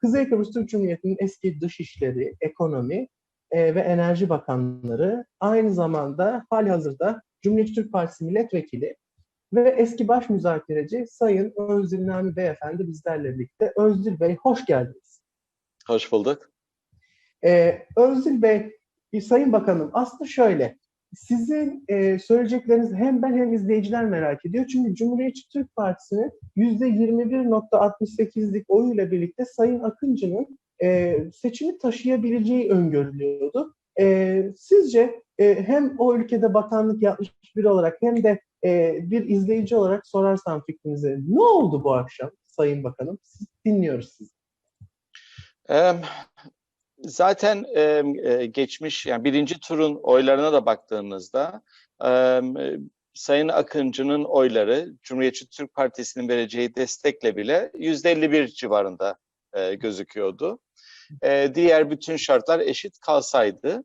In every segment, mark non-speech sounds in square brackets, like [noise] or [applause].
Kuzey Kıbrıs Türk Cumhuriyeti'nin eski dışişleri, ekonomi e, ve enerji bakanları aynı zamanda hali hazırda Cumhuriyetçi Türk Partisi milletvekili ve eski baş müzakereci Sayın Özdil Nami Beyefendi bizlerle birlikte. Özdil Bey hoş geldiniz. Hoş bulduk. Ee, Özdil Bey, Sayın Bakanım aslında şöyle, sizin e, söyleyeceklerinizi hem ben hem izleyiciler merak ediyor. Çünkü Cumhuriyetçi Türk Partisi'nin %21.68'lik oyuyla birlikte Sayın Akıncı'nın e, seçimi taşıyabileceği öngörülüyordu. E, sizce e, hem o ülkede bakanlık yapmış biri olarak hem de e, bir izleyici olarak sorarsam fikrinizi. Ne oldu bu akşam Sayın Bakanım? Siz, dinliyoruz sizi. Zaten e, geçmiş yani birinci turun oylarına da baktığımızda e, Sayın Akıncı'nın oyları Cumhuriyetçi Türk Partisi'nin vereceği destekle bile yüzde 51 civarında e, gözüküyordu. E, diğer bütün şartlar eşit kalsaydı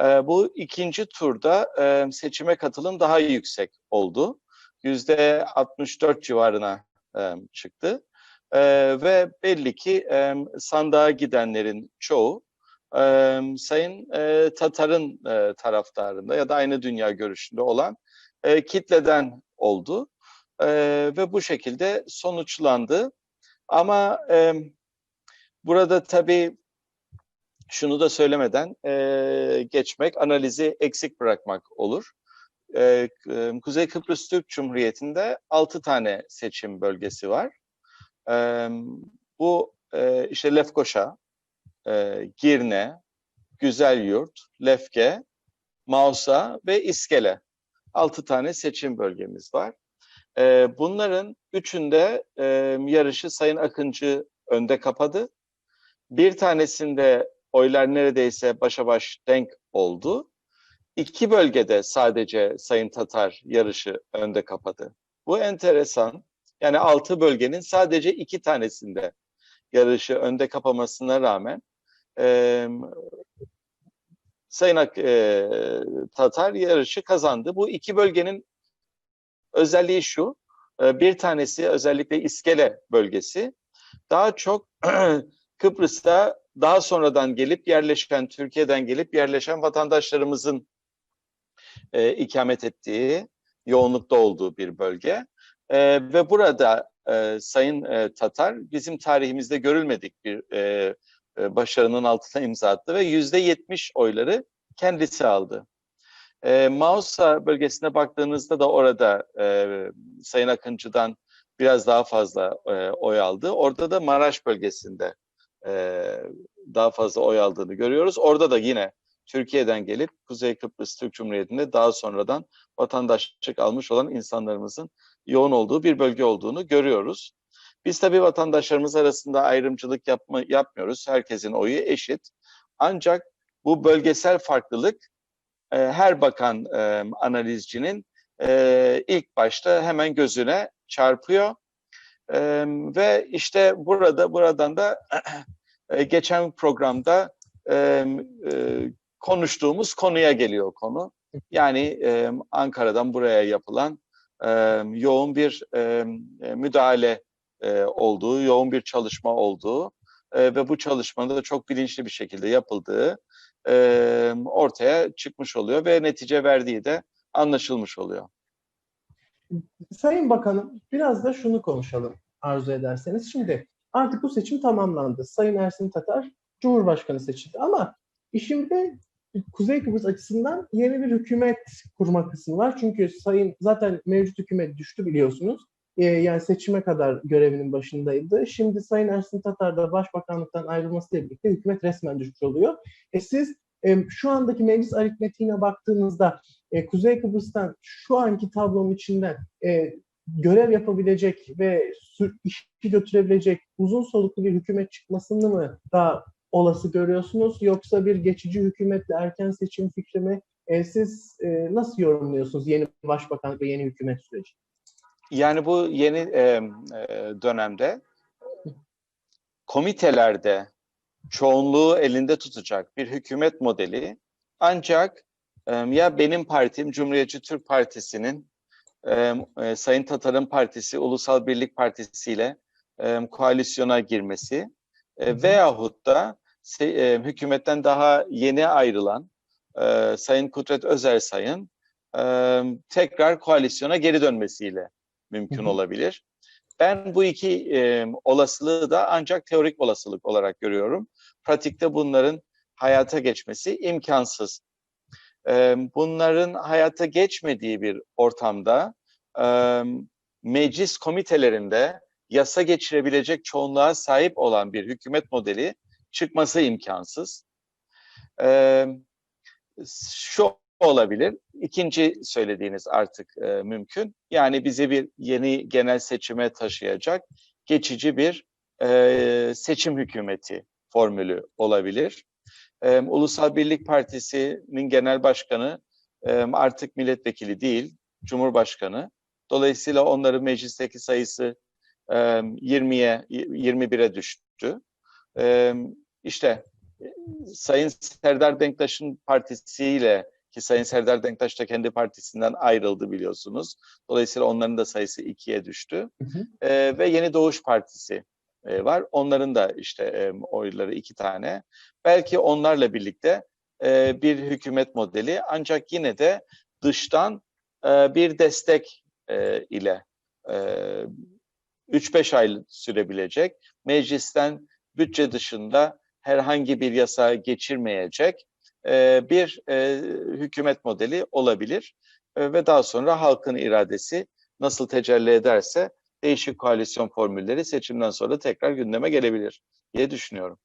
e, bu ikinci turda e, seçime katılım daha yüksek oldu. Yüzde 64 civarına e, çıktı. E, ve belli ki e, sandığa gidenlerin çoğu e, Sayın e, Tatar'ın e, taraftarında ya da aynı dünya görüşünde olan e, kitleden oldu. E, ve bu şekilde sonuçlandı. Ama e, burada tabii şunu da söylemeden e, geçmek, analizi eksik bırakmak olur. E, Kuzey Kıbrıs Türk Cumhuriyeti'nde 6 tane seçim bölgesi var. E, bu e, işte Lefkoşa, e, Girne, Güzelyurt, Lefke, Mausa ve İskele. 6 tane seçim bölgemiz var. E, bunların üçünde e, yarışı Sayın Akıncı önde kapadı. Bir tanesinde oylar neredeyse başa baş denk oldu. İki bölgede sadece Sayın Tatar yarışı önde kapadı. Bu enteresan. Yani altı bölgenin sadece iki tanesinde yarışı önde kapamasına rağmen e, Sayın e, Tatar yarışı kazandı. Bu iki bölgenin özelliği şu. E, bir tanesi özellikle İskele bölgesi. Daha çok [clears throat] Kıbrıs'ta daha sonradan gelip yerleşen, Türkiye'den gelip yerleşen vatandaşlarımızın e, ikamet ettiği, yoğunlukta olduğu bir bölge. E, ve burada e, Sayın e, Tatar bizim tarihimizde görülmedik bir e, e, başarının altına imza attı ve yüzde yetmiş oyları kendisi aldı. E, Mausa bölgesine baktığınızda da orada e, Sayın Akıncı'dan biraz daha fazla e, oy aldı. Orada da Maraş bölgesinde e, daha fazla oy aldığını görüyoruz. Orada da yine Türkiye'den gelip Kuzey Kıbrıs Türk Cumhuriyeti'nde daha sonradan vatandaşlık almış olan insanlarımızın yoğun olduğu bir bölge olduğunu görüyoruz. Biz tabii vatandaşlarımız arasında ayrımcılık yapma, yapmıyoruz. Herkesin oyu eşit. Ancak bu bölgesel farklılık e, her bakan e, analizcinin e, ilk başta hemen gözüne çarpıyor. E, ve işte burada buradan da [clears throat] e, geçen programda e, e, konuştuğumuz konuya geliyor konu. Yani e, Ankara'dan buraya yapılan e, yoğun bir e, müdahale e, olduğu, yoğun bir çalışma olduğu e, ve bu çalışmanın da çok bilinçli bir şekilde yapıldığı e, ortaya çıkmış oluyor ve netice verdiği de anlaşılmış oluyor. Sayın Bakanım biraz da şunu konuşalım arzu ederseniz. Şimdi artık bu seçim tamamlandı. Sayın Ersin Tatar Cumhurbaşkanı seçildi ama işimde Kuzey Kıbrıs açısından yeni bir hükümet kurma kısmı var. Çünkü sayın zaten mevcut hükümet düştü biliyorsunuz. Ee, yani seçime kadar görevinin başındaydı. Şimdi Sayın Ersin Tatar da başbakanlıktan ayrılmasıyla birlikte hükümet resmen düşmüş oluyor. E siz e, şu andaki meclis aritmetiğine baktığınızda e, Kuzey Kıbrıs'tan şu anki tablonun içinden e, görev yapabilecek ve işi götürebilecek uzun soluklu bir hükümet çıkmasını mı daha olası görüyorsunuz yoksa bir geçici hükümetle erken seçim fikri mi? E, siz e, nasıl yorumluyorsunuz yeni başbakanlık ve yeni hükümet süreci? Yani bu yeni e, e, dönemde komitelerde çoğunluğu elinde tutacak bir hükümet modeli ancak e, ya benim partim Cumhuriyetçi Türk Partisi'nin e, e, Sayın Tatar'ın partisi Ulusal Birlik Partisi ile e, koalisyona girmesi E, veyahut da e, hükümetten daha yeni ayrılan e, Sayın Kudret Özersay'ın e, tekrar koalisyona geri dönmesiyle mümkün olabilir. Ben bu iki e, olasılığı da ancak teorik olasılık olarak görüyorum. Pratikte bunların hayata geçmesi imkansız. E, bunların hayata geçmediği bir ortamda e, meclis komitelerinde yasa geçirebilecek çoğunluğa sahip olan bir hükümet modeli çıkması imkansız. E, şu olabilir. İkinci söylediğiniz artık e, mümkün. Yani bizi bir yeni genel seçime taşıyacak geçici bir e, seçim hükümeti formülü olabilir. E, Ulusal Birlik Partisi'nin genel başkanı e, artık milletvekili değil, cumhurbaşkanı. Dolayısıyla onların meclisteki sayısı e, 20'ye 21'e düştü. E, işte Sayın Serdar Denktaş'ın partisiyle ki Sayın Serdar Denktaş da kendi partisinden ayrıldı biliyorsunuz. Dolayısıyla onların da sayısı ikiye düştü. Hı hı. Ee, ve Yeni Doğuş Partisi e, var. Onların da işte e, oyları iki tane. Belki onlarla birlikte e, bir hükümet modeli ancak yine de dıştan e, bir destek e, ile e, 3-5 ay sürebilecek, meclisten bütçe dışında herhangi bir yasa geçirmeyecek e, bir e, hükümet modeli olabilir. E, ve daha sonra halkın iradesi nasıl tecelli ederse değişik koalisyon formülleri seçimden sonra tekrar gündeme gelebilir diye düşünüyorum.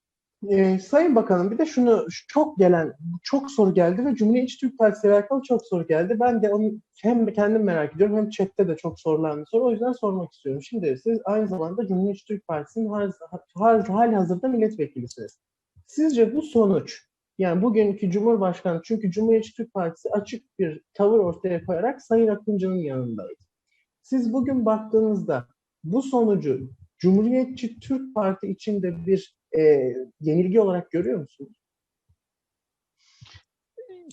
Ee, Sayın Bakanım bir de şunu çok gelen çok soru geldi ve Cumhuriyetçi Türk Partisi ile alakalı çok soru geldi. Ben de onu hem kendim merak ediyorum hem chatte de çok sorulan bir soru. O yüzden sormak istiyorum. Şimdi siz aynı zamanda Cumhuriyetçi Türk Partisi'nin har, har, hali hazırda milletvekilisiniz. Sizce bu sonuç yani bugünkü Cumhurbaşkanı çünkü Cumhuriyetçi Türk Partisi açık bir tavır ortaya koyarak Sayın Akıncı'nın yanındaydı. Siz bugün baktığınızda bu sonucu Cumhuriyetçi Türk Parti içinde bir e, yenilgi olarak görüyor musunuz?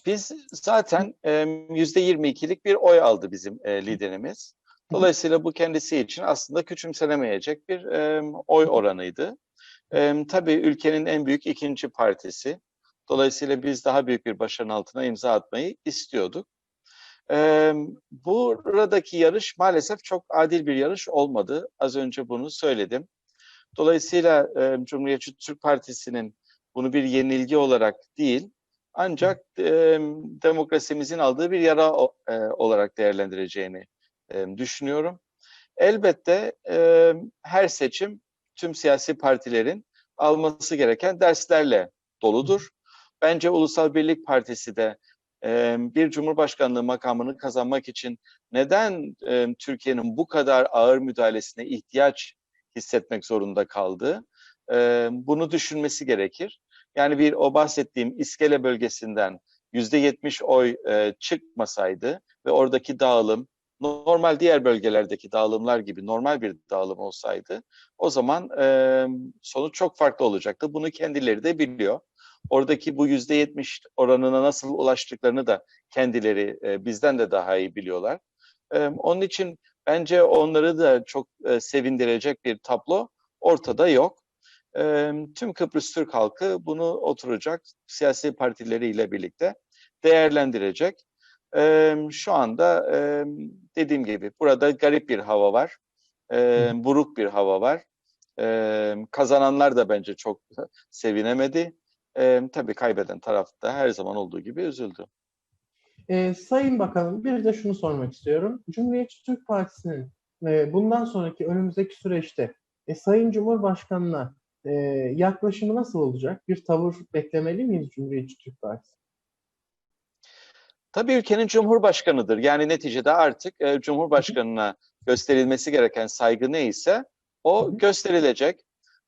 Biz zaten yüzde 22'lik bir oy aldı bizim e, liderimiz. Dolayısıyla bu kendisi için aslında küçümsenemeyecek bir e, oy oranıydı. E, tabii ülkenin en büyük ikinci partisi. Dolayısıyla biz daha büyük bir başarının altına imza atmayı istiyorduk. E, buradaki yarış maalesef çok adil bir yarış olmadı. Az önce bunu söyledim. Dolayısıyla e, Cumhuriyetçi Türk Partisi'nin bunu bir yenilgi olarak değil, ancak e, demokrasimizin aldığı bir yara e, olarak değerlendireceğini e, düşünüyorum. Elbette e, her seçim tüm siyasi partilerin alması gereken derslerle doludur. Bence Ulusal Birlik Partisi de e, bir cumhurbaşkanlığı makamını kazanmak için neden e, Türkiye'nin bu kadar ağır müdahalesine ihtiyaç hissetmek zorunda kaldı? E, bunu düşünmesi gerekir. Yani bir o bahsettiğim İskele bölgesinden yüzde yetmiş oy e, çıkmasaydı ve oradaki dağılım normal diğer bölgelerdeki dağılımlar gibi normal bir dağılım olsaydı o zaman e, sonuç çok farklı olacaktı. Bunu kendileri de biliyor. Oradaki bu yüzde yetmiş oranına nasıl ulaştıklarını da kendileri e, bizden de daha iyi biliyorlar. E, onun için bence onları da çok e, sevindirecek bir tablo ortada yok. E, tüm Kıbrıs Türk halkı bunu oturacak siyasi partileriyle birlikte değerlendirecek. E, şu anda e, dediğim gibi burada garip bir hava var, e, buruk bir hava var. E, kazananlar da bence çok sevinemedi. E, tabii kaybeden taraf da her zaman olduğu gibi üzüldü. E, Sayın Bakanım bir de şunu sormak istiyorum. Cumhuriyetçi Türk Partisi'nin e, bundan sonraki önümüzdeki süreçte e, Sayın Cumhurbaşkanı'na e, yaklaşımı nasıl olacak? Bir tavır beklemeli miyiz Cumhuriyetçi Türk Partisi? Tabii ülkenin cumhurbaşkanıdır. Yani neticede artık e, cumhurbaşkanına gösterilmesi gereken saygı neyse o gösterilecek.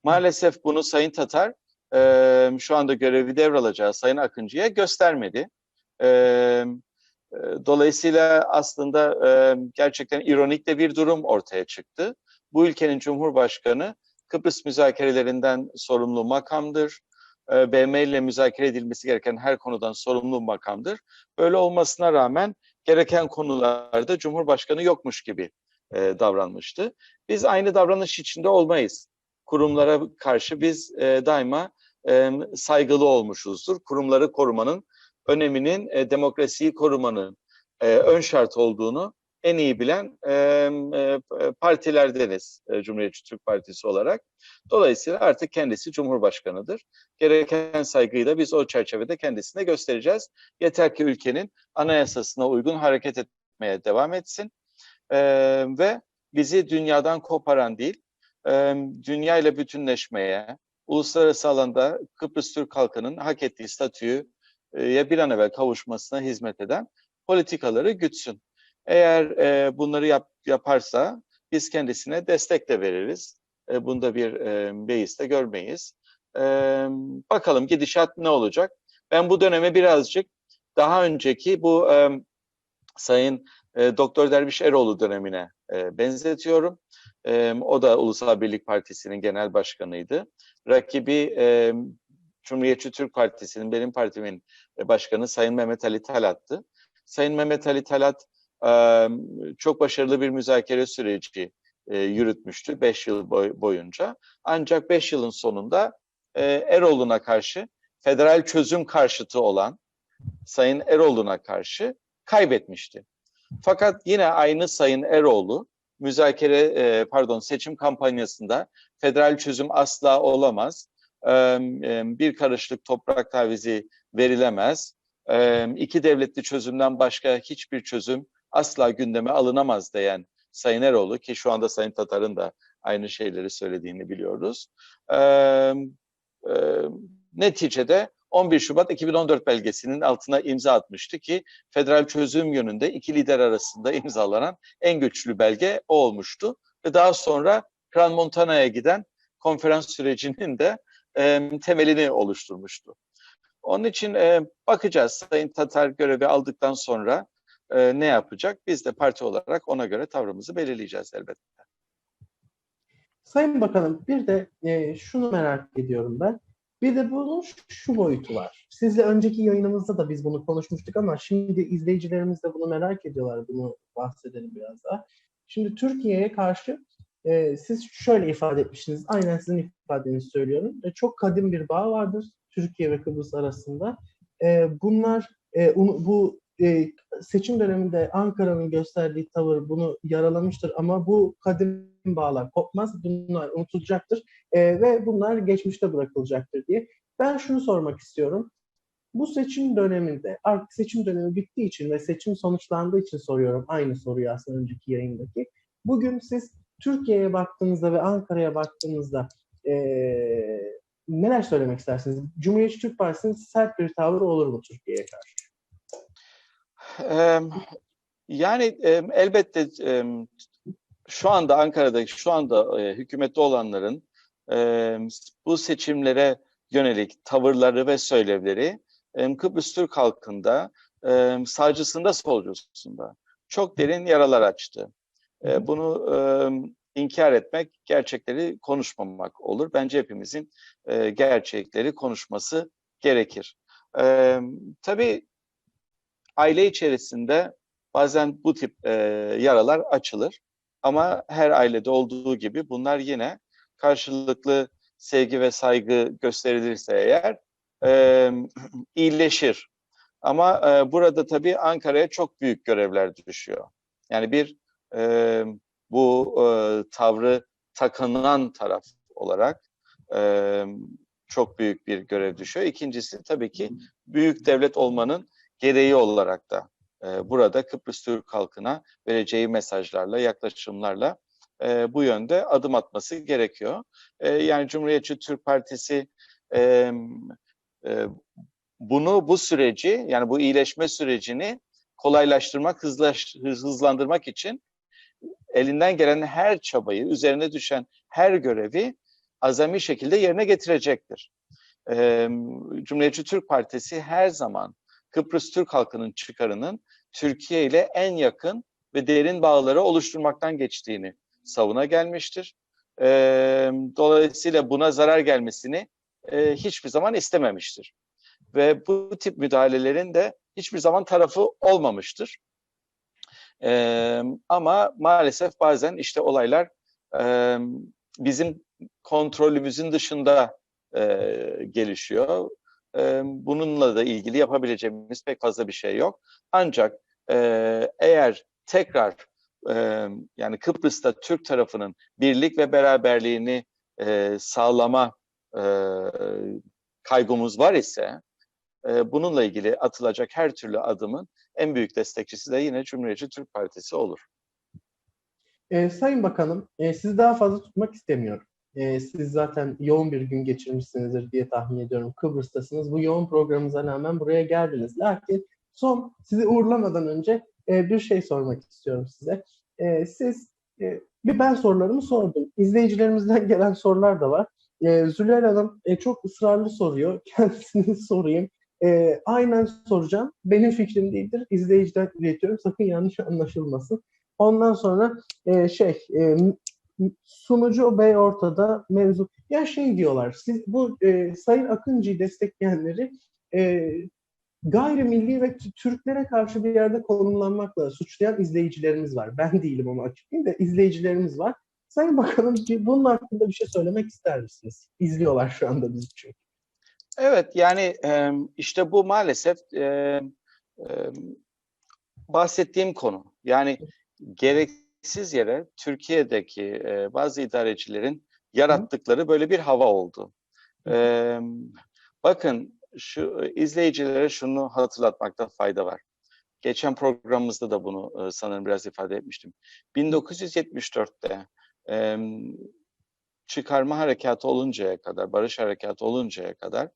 Maalesef bunu Sayın Tatar e, şu anda görevi devralacağı Sayın Akıncı'ya göstermedi. E, e, dolayısıyla aslında e, gerçekten ironik de bir durum ortaya çıktı. Bu ülkenin cumhurbaşkanı Kıbrıs müzakerelerinden sorumlu makamdır. E, BM ile müzakere edilmesi gereken her konudan sorumlu makamdır. Böyle olmasına rağmen gereken konularda Cumhurbaşkanı yokmuş gibi e, davranmıştı. Biz aynı davranış içinde olmayız. kurumlara karşı biz e, daima saygılı olmuşuzdur. Kurumları korumanın öneminin e, demokrasiyi korumanın e, ön şart olduğunu en iyi bilen e, e, partilerdeniz e, Cumhuriyetçi Türk Partisi olarak. Dolayısıyla artık kendisi Cumhurbaşkanıdır. Gereken saygıyı da biz o çerçevede kendisine göstereceğiz. Yeter ki ülkenin anayasasına uygun hareket etmeye devam etsin ve bizi dünyadan koparan değil, e, dünya ile bütünleşmeye, uluslararası alanda Kıbrıs Türk halkının hak ettiği statüye bir an evvel kavuşmasına hizmet eden politikaları gütsün. Eğer e, bunları yap, yaparsa biz kendisine destek de veririz. E, bunda bir e, beis de görmeyiz. E, bakalım gidişat ne olacak? Ben bu döneme birazcık daha önceki bu e, Sayın e, Doktor Derviş Eroğlu dönemine e, benzetiyorum. E, o da Ulusal Birlik Partisi'nin genel başkanıydı. Rakibi e, Cumhuriyetçi Türk Partisi'nin, benim partimin başkanı Sayın Mehmet Ali Talat'tı. Sayın Mehmet Ali Talat e, çok başarılı bir müzakere süreci e, yürütmüştü 5 yıl boy, boyunca. Ancak 5 yılın sonunda e, Eroğlu'na karşı federal çözüm karşıtı olan Sayın Eroğlu'na karşı kaybetmişti. Fakat yine aynı Sayın Eroğlu müzakere pardon seçim kampanyasında federal çözüm asla olamaz. Bir karışlık toprak tavizi verilemez. İki devletli çözümden başka hiçbir çözüm asla gündeme alınamaz diyen Sayın Eroğlu ki şu anda Sayın Tatar'ın da aynı şeyleri söylediğini biliyoruz. Neticede 11 Şubat 2014 belgesinin altına imza atmıştı ki federal çözüm yönünde iki lider arasında imzalanan en güçlü belge o olmuştu. Ve daha sonra Kran Montana'ya giden konferans sürecinin de e, temelini oluşturmuştu. Onun için e, bakacağız Sayın Tatar görevi aldıktan sonra e, ne yapacak? Biz de parti olarak ona göre tavrımızı belirleyeceğiz elbette. Sayın Bakanım bir de e, şunu merak ediyorum ben. Bir de bunun şu boyutu var. Sizle önceki yayınımızda da biz bunu konuşmuştuk ama şimdi izleyicilerimiz de bunu merak ediyorlar. Bunu bahsedelim biraz daha. Şimdi Türkiye'ye karşı e, siz şöyle ifade etmiştiniz. Aynen sizin ifadenizi söylüyorum. E, çok kadim bir bağ vardır Türkiye ve Kıbrıs arasında. E, bunlar e, bu e, seçim döneminde Ankara'nın gösterdiği tavır bunu yaralamıştır ama bu kadim bağlar kopmaz, bunlar unutulacaktır e, ve bunlar geçmişte bırakılacaktır diye. Ben şunu sormak istiyorum. Bu seçim döneminde, artık seçim dönemi bittiği için ve seçim sonuçlandığı için soruyorum aynı soruyu aslında önceki yayındaki. Bugün siz Türkiye'ye baktığınızda ve Ankara'ya baktığınızda e, neler söylemek istersiniz? Cumhuriyetçi Türk Partisi'nin sert bir tavrı olur mu Türkiye'ye karşı? Yani elbette şu anda Ankara'da şu anda hükümette olanların bu seçimlere yönelik tavırları ve söylevleri Kıbrıs Türk halkında sağcısında solcusunda çok derin yaralar açtı. Bunu inkar etmek gerçekleri konuşmamak olur. Bence hepimizin gerçekleri konuşması gerekir. Tabii aile içerisinde bazen bu tip e, yaralar açılır. Ama her ailede olduğu gibi bunlar yine karşılıklı sevgi ve saygı gösterilirse eğer e, [clears throat] iyileşir. Ama e, burada tabii Ankara'ya çok büyük görevler düşüyor. Yani bir e, bu e, tavrı takınan taraf olarak e, çok büyük bir görev düşüyor. İkincisi tabii ki büyük devlet olmanın gereği olarak da e, burada Kıbrıs Türk halkına vereceği mesajlarla, yaklaşımlarla e, bu yönde adım atması gerekiyor. E, yani Cumhuriyetçi Türk Partisi e, e, bunu, bu süreci, yani bu iyileşme sürecini kolaylaştırmak, hızlaş, hızlandırmak için elinden gelen her çabayı, üzerine düşen her görevi azami şekilde yerine getirecektir. Ee, Cumhuriyetçi Türk Partisi her zaman Kıbrıs Türk halkının çıkarının Türkiye ile en yakın ve derin bağları oluşturmaktan geçtiğini savuna gelmiştir. E, dolayısıyla buna zarar gelmesini e, hiçbir zaman istememiştir. Ve bu tip müdahalelerin de hiçbir zaman tarafı olmamıştır. E, ama maalesef bazen işte olaylar e, bizim kontrolümüzün dışında e, gelişiyor. E, bununla da ilgili yapabileceğimiz pek fazla bir şey yok. Ancak e, eğer tekrar e, yani Kıbrıs'ta Türk tarafının birlik ve beraberliğini e, sağlama e, kaygımız var ise e, bununla ilgili atılacak her türlü adımın en büyük destekçisi de yine Cumhuriyetçi Türk Partisi olur. E, Sayın Bakanım, e, sizi daha fazla tutmak istemiyorum. E, siz zaten yoğun bir gün geçirmişsinizdir diye tahmin ediyorum. Kıbrıs'tasınız. Bu yoğun programımıza rağmen buraya geldiniz. Lakin son sizi uğurlamadan önce e, bir şey sormak istiyorum size. E, siz e, ben sorularımı sordum. İzleyicilerimizden [laughs] gelen sorular da var. E, Züleyha Hanım e, çok ısrarlı soruyor. [laughs] Kendisini sorayım. E, aynen soracağım. Benim fikrim değildir. İzleyiciden iletiyorum. Sakın yanlış anlaşılmasın. Ondan sonra e, şey e, sunucu bey ortada mevzu. Ya şey diyorlar. Siz bu e, Sayın Akıncı'yı destekleyenleri e, gayrimilli ve Türklere karşı bir yerde konumlanmakla suçlayan izleyicilerimiz var. Ben değilim onu açıklayayım da izleyicilerimiz var. Sayın Bakanım bunun hakkında bir şey söylemek ister misiniz? İzliyorlar şu anda bizi çünkü. Evet yani işte bu maalesef bahsettiğim konu. Yani gereksiz yere Türkiye'deki bazı idarecilerin yarattıkları böyle bir hava oldu. Bakın şu izleyicilere şunu hatırlatmakta fayda var. Geçen programımızda da bunu sanırım biraz ifade etmiştim. 1974'te çıkarma harekatı oluncaya kadar, barış harekatı oluncaya kadar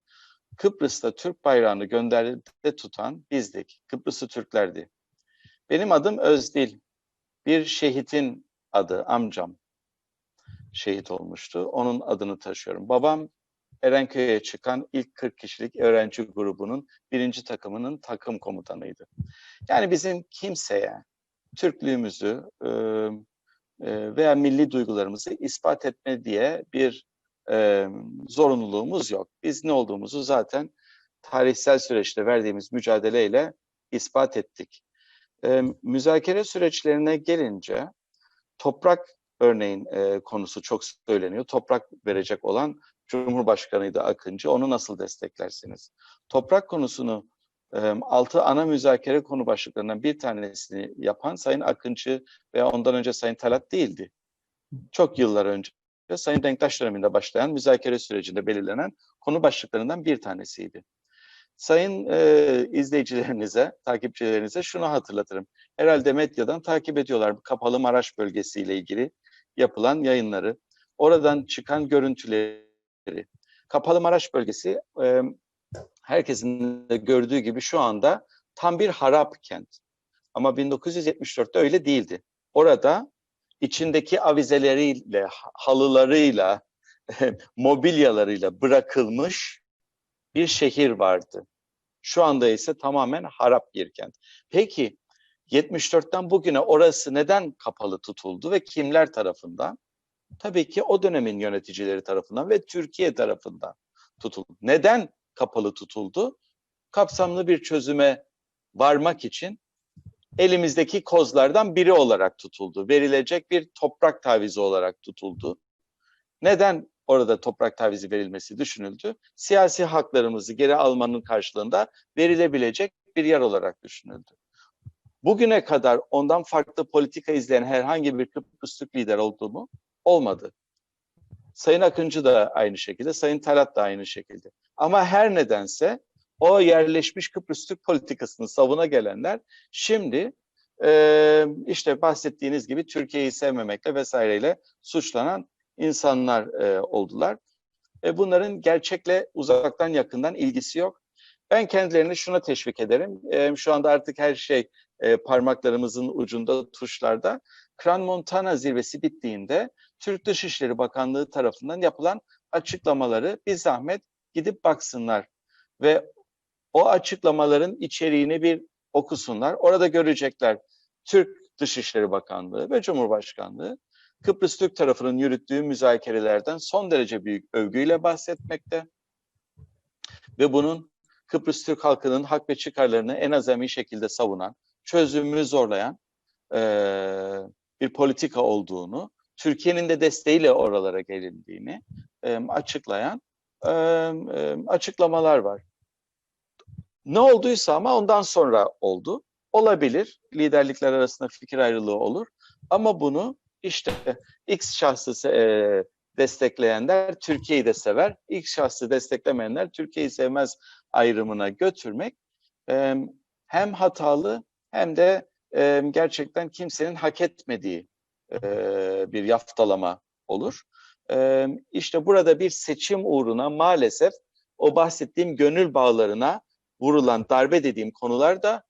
Kıbrıs'ta Türk bayrağını gönderide tutan bizdik. Kıbrıslı Türklerdi. Benim adım Özdil. Bir şehitin adı, amcam şehit olmuştu. Onun adını taşıyorum. Babam Erenköy'e çıkan ilk 40 kişilik öğrenci grubunun birinci takımının takım komutanıydı. Yani bizim kimseye Türklüğümüzü e, e, veya milli duygularımızı ispat etme diye bir e, zorunluluğumuz yok. Biz ne olduğumuzu zaten tarihsel süreçte verdiğimiz mücadeleyle ispat ettik. E, müzakere süreçlerine gelince toprak örneğin e, konusu çok söyleniyor. Toprak verecek olan Cumhurbaşkanıydı Akıncı. Onu nasıl desteklersiniz? Toprak konusunu e, altı ana müzakere konu başlıklarından bir tanesini yapan Sayın Akıncı veya ondan önce Sayın Talat değildi. Çok yıllar önce Sayın Denktaş döneminde başlayan müzakere sürecinde belirlenen konu başlıklarından bir tanesiydi. Sayın e, izleyicilerinize, takipçilerinize şunu hatırlatırım. Herhalde medyadan takip ediyorlar Kapalı Maraş bölgesiyle ilgili yapılan yayınları. Oradan çıkan görüntüleri. Kapalı Maraş bölgesi e, herkesin de gördüğü gibi şu anda tam bir harap kent. Ama 1974'te öyle değildi. Orada içindeki avizeleriyle, halılarıyla, [laughs] mobilyalarıyla bırakılmış bir şehir vardı. Şu anda ise tamamen harap bir kent. Peki 74'ten bugüne orası neden kapalı tutuldu ve kimler tarafından? Tabii ki o dönemin yöneticileri tarafından ve Türkiye tarafından tutuldu. Neden kapalı tutuldu? Kapsamlı bir çözüme varmak için elimizdeki kozlardan biri olarak tutuldu. Verilecek bir toprak tavizi olarak tutuldu. Neden orada toprak tavizi verilmesi düşünüldü? Siyasi haklarımızı geri almanın karşılığında verilebilecek bir yer olarak düşünüldü. Bugüne kadar ondan farklı politika izleyen herhangi bir Kıbrıs Türk lider oldu mu? Olmadı. Sayın Akıncı da aynı şekilde, Sayın Talat da aynı şekilde. Ama her nedense o yerleşmiş Kıbrıs Türk politikasını savuna gelenler şimdi e, işte bahsettiğiniz gibi Türkiye'yi sevmemekle vesaireyle suçlanan insanlar e, oldular. E, bunların gerçekle uzaktan yakından ilgisi yok. Ben kendilerini şuna teşvik ederim. E, şu anda artık her şey e, parmaklarımızın ucunda, tuşlarda. Kran Montana zirvesi bittiğinde Türk Dışişleri Bakanlığı tarafından yapılan açıklamaları bir zahmet gidip baksınlar. Ve o açıklamaların içeriğini bir okusunlar. Orada görecekler Türk Dışişleri Bakanlığı ve Cumhurbaşkanlığı Kıbrıs Türk tarafının yürüttüğü müzakerelerden son derece büyük övgüyle bahsetmekte. Ve bunun Kıbrıs Türk halkının hak ve çıkarlarını en azami şekilde savunan, çözümü zorlayan e, bir politika olduğunu Türkiye'nin de desteğiyle oralara gelindiğini e, açıklayan e, açıklamalar var. Ne olduysa ama ondan sonra oldu. Olabilir. Liderlikler arasında fikir ayrılığı olur. Ama bunu işte X şahsı e, destekleyenler Türkiye'yi de sever. X şahsı desteklemeyenler Türkiye'yi sevmez ayrımına götürmek e, hem hatalı hem de e, gerçekten kimsenin hak etmediği e, bir yaftalama olur. E, işte burada bir seçim uğruna maalesef o bahsettiğim gönül bağlarına vurulan darbe dediğim konular da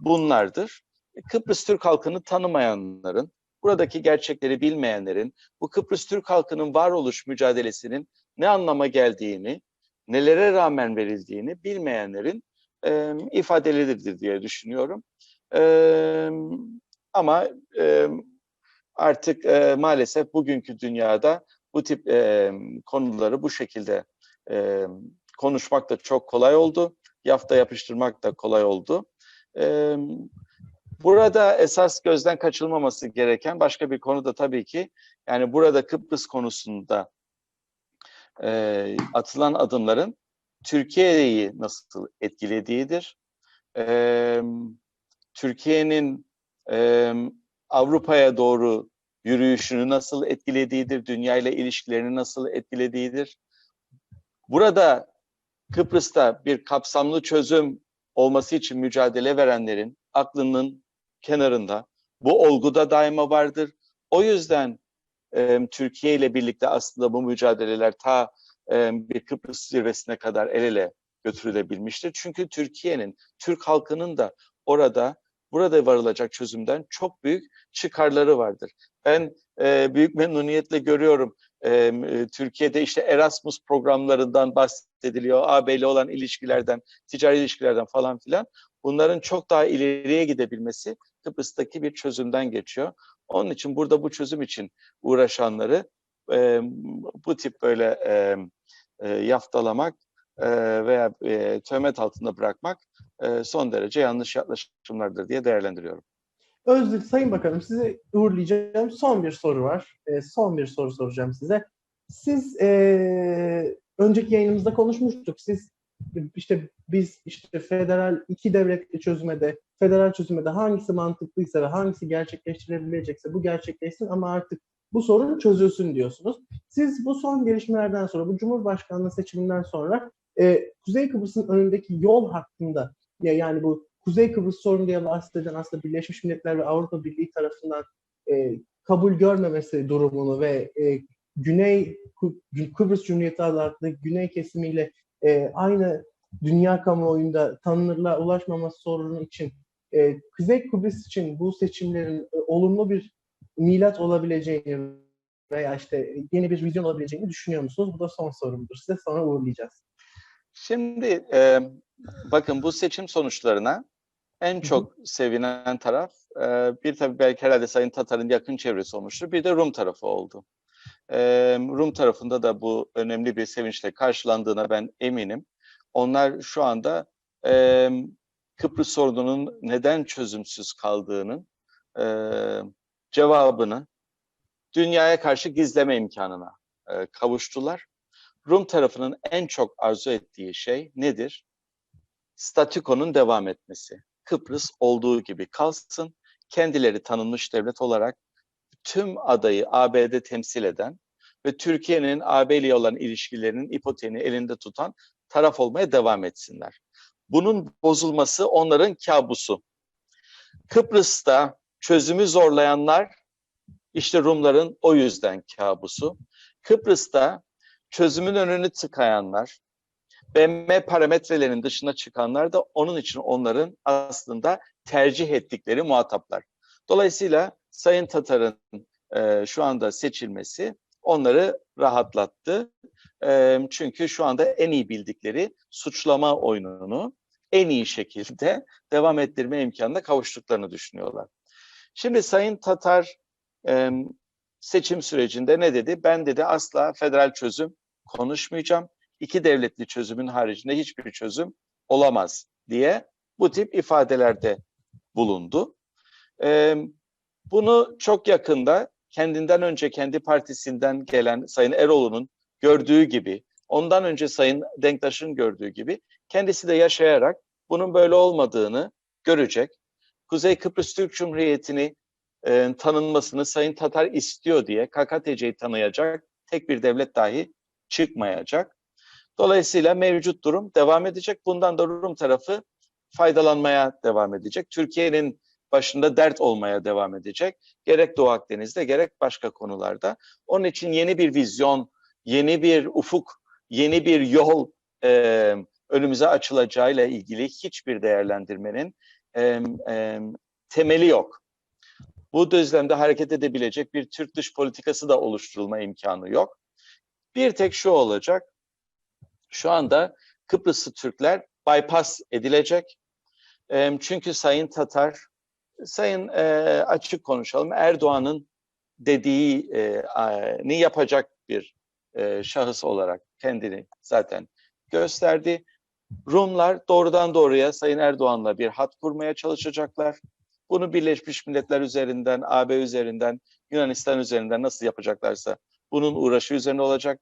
bunlardır. Kıbrıs Türk halkını tanımayanların, buradaki gerçekleri bilmeyenlerin, bu Kıbrıs Türk halkının varoluş mücadelesinin ne anlama geldiğini, nelere rağmen verildiğini bilmeyenlerin e, ifadeleridir diye düşünüyorum. E, ama e, artık e, maalesef bugünkü dünyada bu tip e, konuları bu şekilde e, konuşmak da çok kolay oldu. Yafta yapıştırmak da kolay oldu. Burada esas gözden kaçılmaması gereken başka bir konu da tabii ki yani burada Kıbrıs konusunda atılan adımların Türkiye'yi nasıl etkilediğidir. Türkiye'nin Avrupa'ya doğru yürüyüşünü nasıl etkilediğidir, dünya ile ilişkilerini nasıl etkilediğidir. Burada Kıbrıs'ta bir kapsamlı çözüm olması için mücadele verenlerin aklının kenarında bu olguda daima vardır. O yüzden e, Türkiye ile birlikte aslında bu mücadeleler ta e, bir Kıbrıs zirvesine kadar el ele götürülebilmiştir. Çünkü Türkiye'nin, Türk halkının da orada burada varılacak çözümden çok büyük çıkarları vardır. Ben e, büyük memnuniyetle görüyorum e, Türkiye'de işte Erasmus programlarından bahsediliyor, AB ile olan ilişkilerden, ticari ilişkilerden falan filan. Bunların çok daha ileriye gidebilmesi Kıbrıs'taki bir çözümden geçiyor. Onun için burada bu çözüm için uğraşanları bu tip böyle e, yaftalamak e, veya e, töhmet altında bırakmak e, son derece yanlış yaklaşımlardır diye değerlendiriyorum. Özgür Sayın Bakanım sizi uğurlayacağım. Son bir soru var. E, son bir soru soracağım size. Siz e, önceki yayınımızda konuşmuştuk. Siz işte biz işte federal iki devletli çözüme de federal çözüme de hangisi mantıklıysa ve hangisi gerçekleştirilebilecekse bu gerçekleşsin ama artık bu sorun çözülsün diyorsunuz. Siz bu son gelişmelerden sonra, bu Cumhurbaşkanlığı seçiminden sonra e, Kuzey Kıbrıs'ın önündeki yol hakkında ya yani bu Kuzey Kıbrıs sorunu diye bahseden aslında Birleşmiş Milletler ve Avrupa Birliği tarafından e, kabul görmemesi durumunu ve e, Güney Kıbrıs Cumhuriyeti adlı Güney kesimiyle e, aynı dünya kamuoyunda tanınırlığa ulaşmaması sorunu için e, Kuzey Kıbrıs için bu seçimlerin e, olumlu bir milat olabileceğini veya işte yeni bir vizyon olabileceğini düşünüyor musunuz? Bu da son sorumdur. Size sonra uğurlayacağız. Şimdi e, bakın bu seçim sonuçlarına en çok sevinen taraf e, bir tabii belki herhalde Sayın Tatar'ın yakın çevresi olmuştur. Bir de Rum tarafı oldu. E, Rum tarafında da bu önemli bir sevinçle karşılandığına ben eminim. Onlar şu anda e, Kıbrıs sorununun neden çözümsüz kaldığının e, cevabını dünyaya karşı gizleme imkanına e, kavuştular. Rum tarafının en çok arzu ettiği şey nedir? Statükonun devam etmesi. Kıbrıs olduğu gibi kalsın, kendileri tanınmış devlet olarak tüm adayı ABD temsil eden ve Türkiye'nin AB ile olan ilişkilerinin ipoteğini elinde tutan taraf olmaya devam etsinler. Bunun bozulması onların kabusu. Kıbrıs'ta çözümü zorlayanlar işte Rumların o yüzden kabusu. Kıbrıs'ta çözümün önünü tıkayanlar, BM parametrelerinin dışına çıkanlar da onun için onların aslında tercih ettikleri muhataplar. Dolayısıyla Sayın Tatar'ın e, şu anda seçilmesi onları rahatlattı. E, çünkü şu anda en iyi bildikleri suçlama oyununu en iyi şekilde [laughs] devam ettirme imkanına kavuştuklarını düşünüyorlar. Şimdi Sayın Tatar e, seçim sürecinde ne dedi? Ben dedi asla federal çözüm konuşmayacağım. İki devletli çözümün haricinde hiçbir çözüm olamaz diye bu tip ifadelerde bulundu. E, bunu çok yakında kendinden önce kendi partisinden gelen Sayın Eroğlu'nun gördüğü gibi, ondan önce Sayın Denktaş'ın gördüğü gibi kendisi de yaşayarak bunun böyle olmadığını görecek. Kuzey Kıbrıs Türk Cumhuriyeti'ni e, tanınmasını Sayın Tatar istiyor diye KKTC'yi tanıyacak tek bir devlet dahi çıkmayacak. Dolayısıyla mevcut durum devam edecek. Bundan da Rum tarafı faydalanmaya devam edecek. Türkiye'nin başında dert olmaya devam edecek. Gerek Doğu Akdeniz'de gerek başka konularda. Onun için yeni bir vizyon, yeni bir ufuk, yeni bir yol e, önümüze açılacağıyla ilgili hiçbir değerlendirmenin e, e, temeli yok. Bu düzlemde hareket edebilecek bir Türk dış politikası da oluşturulma imkanı yok. Bir tek şu olacak, şu anda Kıbrıslı Türkler bypass edilecek. E, çünkü Sayın Tatar, Sayın e, açık konuşalım, Erdoğan'ın dediğini yapacak bir e, şahıs olarak kendini zaten gösterdi. Rumlar doğrudan doğruya Sayın Erdoğan'la bir hat kurmaya çalışacaklar. Bunu Birleşmiş Milletler üzerinden, AB üzerinden, Yunanistan üzerinden nasıl yapacaklarsa bunun uğraşı üzerine olacak.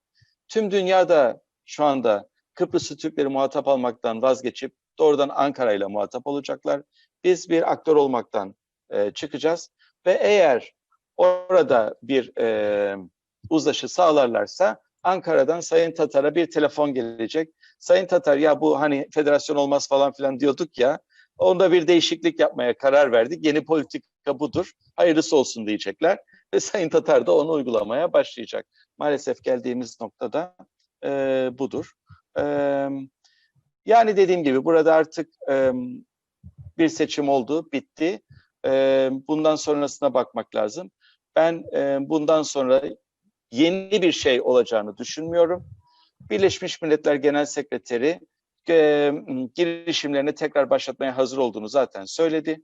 Tüm dünyada şu anda Kıbrıslı Türkleri muhatap almaktan vazgeçip doğrudan Ankara ile muhatap olacaklar. Biz bir aktör olmaktan e, çıkacağız ve eğer orada bir e, uzlaşı sağlarlarsa Ankara'dan Sayın Tatar'a bir telefon gelecek. Sayın Tatar ya bu hani federasyon olmaz falan filan diyorduk ya onda bir değişiklik yapmaya karar verdik. Yeni politika budur. Hayırlısı olsun diyecekler. Ve Sayın Tatar da onu uygulamaya başlayacak. Maalesef geldiğimiz noktada e, budur. E, yani dediğim gibi burada artık e, bir seçim oldu, bitti. E, bundan sonrasına bakmak lazım. Ben e, bundan sonra yeni bir şey olacağını düşünmüyorum. Birleşmiş Milletler Genel Sekreteri e, girişimlerini tekrar başlatmaya hazır olduğunu zaten söyledi.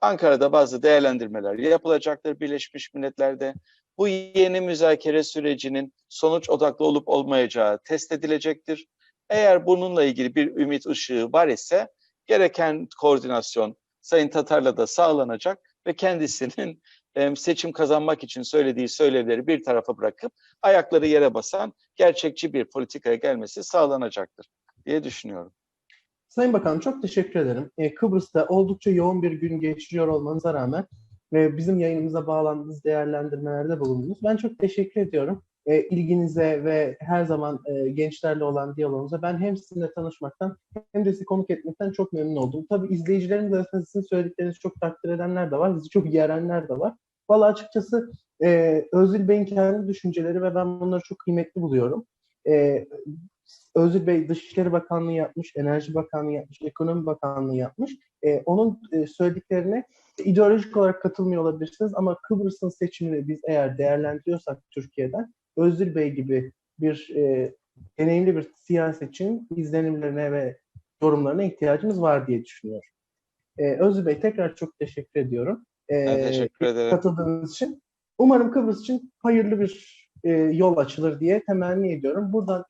Ankara'da bazı değerlendirmeler yapılacaktır Birleşmiş Milletler'de. Bu yeni müzakere sürecinin sonuç odaklı olup olmayacağı test edilecektir. Eğer bununla ilgili bir ümit ışığı var ise gereken koordinasyon Sayın Tatar'la da sağlanacak ve kendisinin [laughs] seçim kazanmak için söylediği söylevleri bir tarafa bırakıp ayakları yere basan gerçekçi bir politikaya gelmesi sağlanacaktır diye düşünüyorum. Sayın Bakanım çok teşekkür ederim. Ee, Kıbrıs'ta oldukça yoğun bir gün geçiriyor olmanıza rağmen ve bizim yayınımıza bağlandığınız değerlendirmelerde bulundunuz. Ben çok teşekkür ediyorum. E, ilginize ve her zaman e, gençlerle olan diyaloğunuza ben hem sizinle tanışmaktan hem de sizi konuk etmekten çok memnun oldum. Tabii izleyicilerimiz arasında sizin söylediklerinizi çok takdir edenler de var, sizi çok yerenler de var. Valla açıkçası e, Özil Bey'in kendi düşünceleri ve ben bunları çok kıymetli buluyorum. E, Özil Bey Dışişleri Bakanlığı yapmış, Enerji Bakanlığı yapmış, Ekonomi Bakanlığı yapmış. E, onun e, söylediklerine ideolojik olarak katılmıyor olabilirsiniz ama Kıbrıs'ın seçimini biz eğer değerlendiriyorsak Türkiye'den Özgür Bey gibi bir e, deneyimli bir siyasetçinin izlenimlerine ve yorumlarına ihtiyacımız var diye düşünüyorum. E, Özgür Bey tekrar çok teşekkür ediyorum. E, ben teşekkür ederim. Katıldığınız için. Umarım Kıbrıs için hayırlı bir e, yol açılır diye temenni ediyorum. Buradan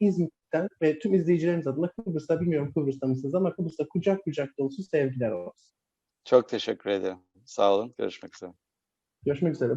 İzmit'ten ve tüm izleyicilerimiz adına Kıbrıs'ta bilmiyorum Kıbrıs'ta mısınız ama Kıbrıs'ta kucak kucak dolusu sevgiler olsun. Çok teşekkür ederim. Sağ olun. Görüşmek üzere. Görüşmek üzere.